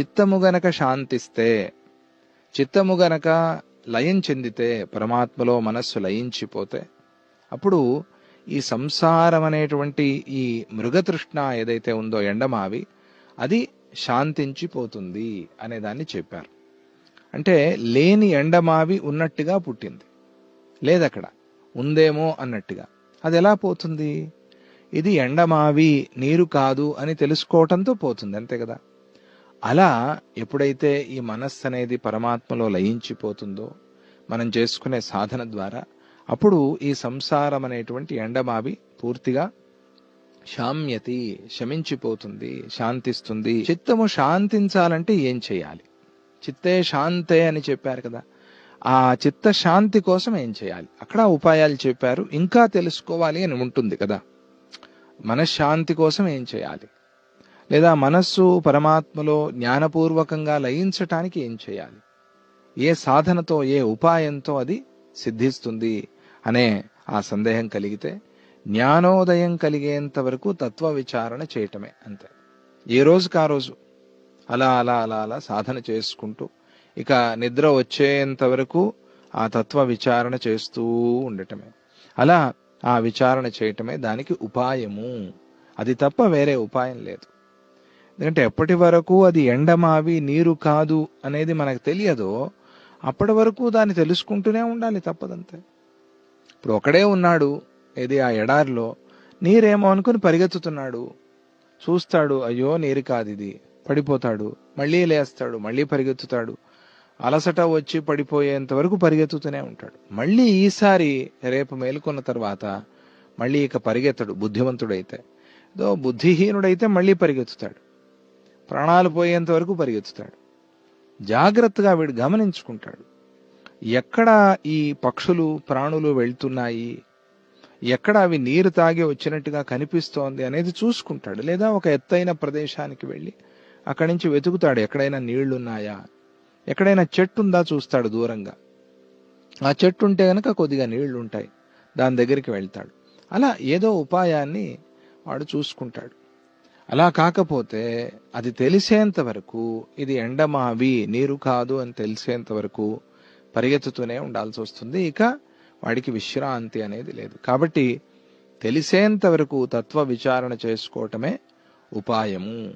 చిత్తము గనక శాంతిస్తే చిత్తము గనక లయం చెందితే పరమాత్మలో మనస్సు లయించిపోతే అప్పుడు ఈ సంసారం అనేటువంటి ఈ మృగతృష్ణ ఏదైతే ఉందో ఎండమావి అది శాంతించిపోతుంది అనేదాన్ని చెప్పారు. అంటే లేని ఎండమావి ఉన్నట్టుగా పుట్టింది. లేదక్కడ ఉందేమో అన్నట్టుగా. అది ఎలా పోతుంది? ఇది ఎండమావి నీరు కాదు అని తెలుసుకోవటంతో పోతుంది అంతే కదా? అలా ఎప్పుడైతే ఈ మనస్సు అనేది పరమాత్మలో లయించిపోతుందో మనం చేసుకునే సాధన ద్వారా అప్పుడు ఈ సంసారం అనేటువంటి ఎండమావి పూర్తిగా శామ్యతి శమించిపోతుంది శాంతిస్తుంది. చిత్తము శాంతించాలంటే ఏం చేయాలి? చిత్తే శాంతే అని చెప్పారు కదా. ఆ చిత్త శాంతి కోసం ఏం చేయాలి? అక్కడ ఉపాయాలు చెప్పారు. ఇంకా తెలుసుకోవాలి అని ఉంటుంది కదా. మనశ్శాంతి కోసం ఏం చేయాలి? లేదా మనస్సు పరమాత్మలో జ్ఞానపూర్వకంగా లయించటానికి ఏం చేయాలి? ఏ సాధనతో ఏ ఉపాయంతో అది సిద్ధిస్తుంది అనే ఆ సందేహం కలిగితే జ్ఞానోదయం కలిగేంత వరకు తత్వ విచారణ చేయటమే అంతే. ఏ రోజుకి ఆ రోజు? అలా అలా అలా అలా సాధన చేసుకుంటూ ఇక నిద్ర వచ్చేంత వరకు ఆ తత్వ విచారణ చేస్తూ ఉండటమే. అలా ఆ విచారణ చేయటమే దానికి ఉపాయము. అది తప్ప వేరే ఉపాయం లేదు. ఎందుకంటే ఎప్పటి వరకు అది ఎండమావి నీరు కాదు అనేది మనకు తెలియదో అప్పటి వరకు దాన్ని తెలుసుకుంటూనే ఉండాలి తప్పదంతే. ఇప్పుడు ఒకడే ఉన్నాడు ఏది ఆ ఎడారిలో నీరేమో అనుకుని పరిగెత్తుతున్నాడు. చూస్తాడు అయ్యో నీరు కాదు ఇది. పడిపోతాడు మళ్ళీ లేస్తాడు మళ్ళీ పరిగెత్తుతాడు. అలసట వచ్చి పడిపోయేంత వరకు పరిగెత్తుతూనే ఉంటాడు. మళ్ళీ ఈసారి రేపు మేలుకున్న తర్వాత మళ్ళీ ఇక పరిగెత్తడు బుద్ధిమంతుడైతే. ఏదో బుద్ధిహీనుడైతే మళ్ళీ పరిగెత్తుతాడు. ప్రాణాలు పోయేంత వరకు పరిగెత్తుతాడు. జాగ్రత్తగా వీడు గమనించుకుంటాడు. ఎక్కడ ఈ పక్షులు ప్రాణులు వెళ్తున్నాయి? ఎక్కడ అవి నీరు తాగి వచ్చినట్టుగా కనిపిస్తోంది అనేది చూసుకుంటాడు. లేదా ఒక ఎత్తైన ప్రదేశానికి వెళ్ళి అక్కడి నుంచి వెతుకుతాడు. ఎక్కడైనా నీళ్ళున్నాయా? ఎక్కడైనా చెట్టు ఉందా చూస్తాడు దూరంగా. ఆ చెట్టు ఉంటే గనక కొద్దిగా నీళ్ళు ఉంటాయి దాని దగ్గరికి వెళ్తాడు. అలా ఏదో ఉపాయాన్ని వాడు చూసుకుంటాడు. అలా కాకపోతే అది తెలిసేంత వరకు ఇది ఎండమావి నీరు కాదు అని తెలిసేంత వరకు పరిగెత్తుతూనే ఉండాల్సి వస్తుంది. ఇక వాడికి విశ్రాంతి అనేది లేదు. కాబట్టి తెలిసేంత వరకు తత్వ విచారణ చేసుకోవటమే ఉపాయము.